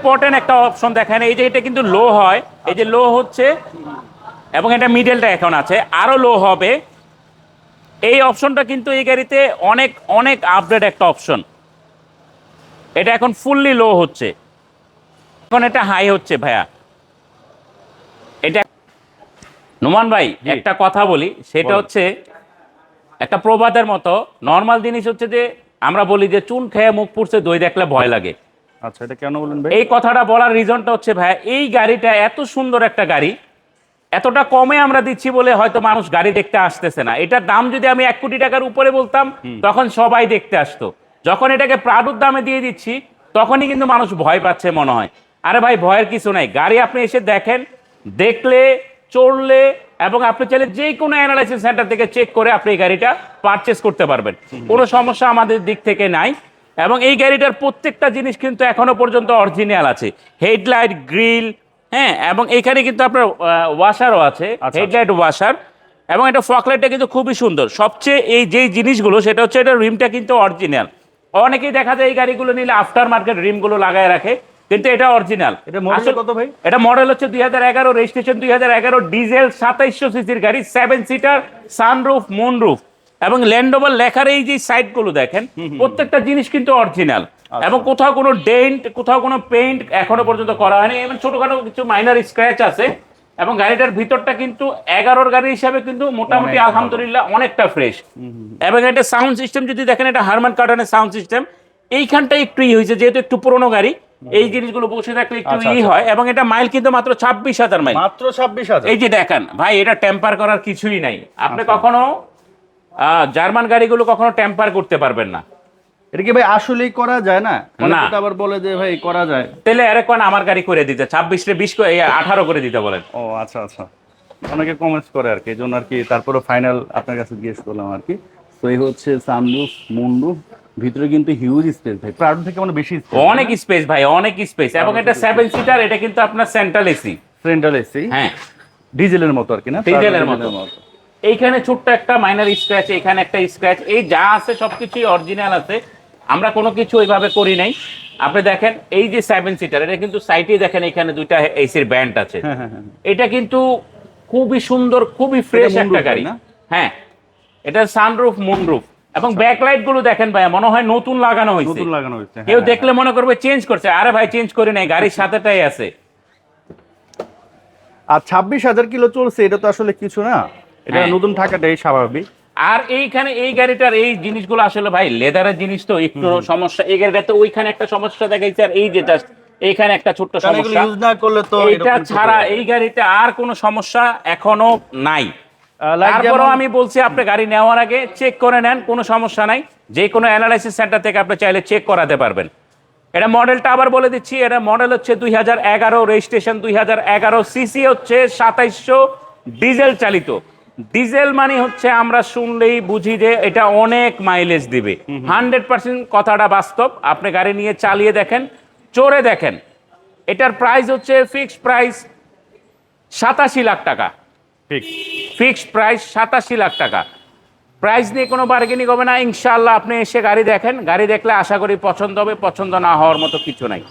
Important একটা option দেখেন এই যে এটা কিন্তু লো হয় এই যে লো হচ্ছে এবং এটা মিডলটা এখন আছে আরও লো হবে। এই অপশনটা কিন্তু এই গাড়িতে অনেক অনেক আপডেট একটা অপশন এটা এখন ফুললি লো হচ্ছে। এখন এটা হাই হচ্ছে ভাইয়া। এটা নোমান ভাই একটা কথা বলি সেটা হচ্ছে একটা প্রবাদের মতো নর্মাল জিনিস হচ্ছে যে আমরা বলি যে চুন খেয়ে মুখ পুড়ছে দই দেখলে ভয় লাগে। আচ্ছা এটা কেন বলেন ভাই? এই কথাটা বলার রিজনটা হচ্ছে ভাই এই গাড়িটা এত সুন্দর একটা গাড়ি এতটা কমে আমরা দিচ্ছি বলে হয়তো মানুষ গাড়ি দেখতে আসতেছে না। এটার দাম যদি আমি এক কোটি টাকার উপরে বলতাম তখন সবাই দেখতে আসতো। যখন এটাকে প্রাডুর দামে দিয়ে দিচ্ছি তখনই কিন্তু মানুষ ভয় পাচ্ছে মনে হয়। আরে ভাই ভয়ের কিছু নাই। গাড়ি আপনি এসে দেখেন দেখলে চড়লে এবং আপনি চাইলে যে কোনো অ্যানালাইসিস সেন্টার থেকে চেক করে আপনি এই গাড়িটা পারচেস করতে পারবেন। কোনো সমস্যা আমাদের দিক থেকে নাই। এবং এই গাড়িটার প্রত্যেকটা জিনিস কিন্তু এখনও পর্যন্ত অরিজিনাল আছে। হেডলাইট গ্রিল হ্যাঁ এবং এখানে কিন্তু আপনার ওয়াশারও আছে। আচ্ছা। হেডলাইট ওয়াশার এবং এটা ফকলাইটটা কিন্তু খুবই সুন্দর। সবচেয়ে এই যেই জিনিসগুলো সেটা হচ্ছে এটা রিমটা কিন্তু অরিজিনাল অনেকেই দেখা যায় এই গাড়িগুলো নিলে আফটার মার্কেট রিমগুলো লাগায় রাখে কিন্তু এটা অরিজিনাল এটা মডেল কত ভাই? এটা মডেল হচ্ছে দুই হাজার এগারো রেজিস্ট্রেশন দুই হাজার এগারো ডিজেল সাতাইশশো সিসির গাড়ি সেভেন সিটার সানরুফ মুনরুফ এবং ল্যান্ডোভার লেখার এই যে সাইডগুলো দেখেন প্রত্যেকটা জিনিস কিন্তু অরিজিনাল আচ্ছা। এবং কোথাও কোনো ডেন্ট কোথাও কোনো পেইন্ট এখনও পর্যন্ত করা হয়নি। এবং ছোটখাটো কিছু মাইনার স্ক্র্যাচ আছে। এবং গাড়িটার ভিতরটা কিন্তু এগারোর গাড়ি হিসাবে কিন্তু মোটামুটি আলহামদুলিল্লাহ অনেকটা ফ্রেশ এবং এটা সাউন্ড সিস্টেম যদি দেখেন এটা হারমান কার্টনের সাউন্ড সিস্টেম এইখানটা একটু ই হয়েছে যেহেতু একটু পুরোনো গাড়ি এই জিনিসগুলো বসে থাকলে একটু আচ্ছা, ই আচ্ছা। হয়। এবং এটা মাইল কিন্তু মাত্র ছাব্বিশ হাজার মাইল মাত্র ছাব্বিশ হাজার। এই যে দেখেন ভাই এটা টেম্পার করার কিছুই নাই। আপনি। কখনো জার্মান গাড়িগুলো কখনো টেম্পার করতে পারবেন না। এটা কি ভাই আসলেই করা যায় না? না। আবার বলে যে ভাই করা যায়। তাহলে আরেক আমার গাড়ি করে দিতে ছাব্বিশ রে বিশ আঠারো করে দিতে বলেন। ও আচ্ছা আচ্ছা। অনেকে কমেন্টস করে আর কি এই জন্য আর কি তারপরে ফাইনাল আপনার কাছে জিজ্ঞেস করলাম আর কি। তো এই হচ্ছে সানরুফ মুন্ডুফ ভিতরে কিন্তু হিউজ স্পেস ভাই। প্রাউড থেকে মানে বেশি অনেক স্পেস ভাই অনেক স্পেস এবং এটা সেভেন সিটার এটা কিন্তু আপনার সেন্ট্রাল এসি ফ্রেন্টাল এসি হ্যাঁ। ডিজেলের মতো আর কি না? ডিজেলের মতো। এইখানে ছোট্ট একটা মাইনার স্ক্র্যাচ এখানে একটা স্ক্র্যাচ এই যা আছে সবকিছুই অরিজিনাল আছে। আমরা কোনো কিছু ওইভাবে করি নাই। আপনি দেখেন এই যে সেভেন সিটার এটা কিন্তু সাইটে দেখেন এখানে দুইটা এসির ব্যান্ড আছে। হ্যাঁ হ্যাঁ হ্যাঁ এটা কিন্তু খুবই সুন্দর খুবই ফ্রেশ একটা গাড়ি। হ্যাঁ এটা সানরুফ মুনরুফ এবং ব্যাকলাইটগুলো দেখেন ভাই মনে হয় নতুন লাগানো হয়েছে। নতুন লাগানো হয়েছে কেউ দেখলে মনে করবে চেঞ্জ করছে। আরে ভাই চেঞ্জ করে নাই গাড়ির সাথেটাই আছে। আর ছাব্বিশ হাজার কিলো চলছে এটা তো আসলে কিছু না। এটা হ্যাঁ। নতুন থাকাটাই স্বাভাবিক। আর এইখানে এই গাড়িটার এই জিনিসগুলো আসলে ভাই লেদারের জিনিস তো একটু সমস্যা। এই গাড়িটা তো ওইখানে একটা সমস্যা দেখাইছে আর এই যে জাস্ট এইখানে একটা ছোট্ট সমস্যা। ইউজ না করলে তো এটা ছাড়া এই গাড়িতে আর কোনো সমস্যা এখনও নাই। তারপরেও আমি বলছি আপনি গাড়ি নেওয়ার আগে চেক করে নেন কোনো সমস্যা নাই। যে কোনো অ্যানালাইসিস সেন্টার থেকে আপনি চাইলে চেক করাতে পারবেন। এটা মডেলটা আবার বলে দিচ্ছি এটা মডেল হচ্ছে দুই হাজার এগারো রেজিস্ট্রেশন দুই হাজার এগারো সিসি হচ্ছে সাতাইশশো ডিজেল চালিত। ডিজেল মানে হচ্ছে আমরা শুনলেই বুঝি যে এটা অনেক মাইলেজ দিবে। হান্ড্রেড পার্সেন্ট কথাটা বাস্তব। আপনি গাড়ি নিয়ে চালিয়ে দেখেন চড়ে দেখেন। এটার প্রাইস হচ্ছে ফিক্সড প্রাইস সাতাশি লাখ টাকা। ফিক্সড প্রাইস সাতাশি লাখ টাকা। প্রাইস নিয়ে কোনো বার্গেনিং হবে না। ইনশাল্লাহ আপনি এসে গাড়ি দেখেন। গাড়ি দেখলে আশা করি পছন্দ হবে পছন্দ না হওয়ার মতো কিছু নাই।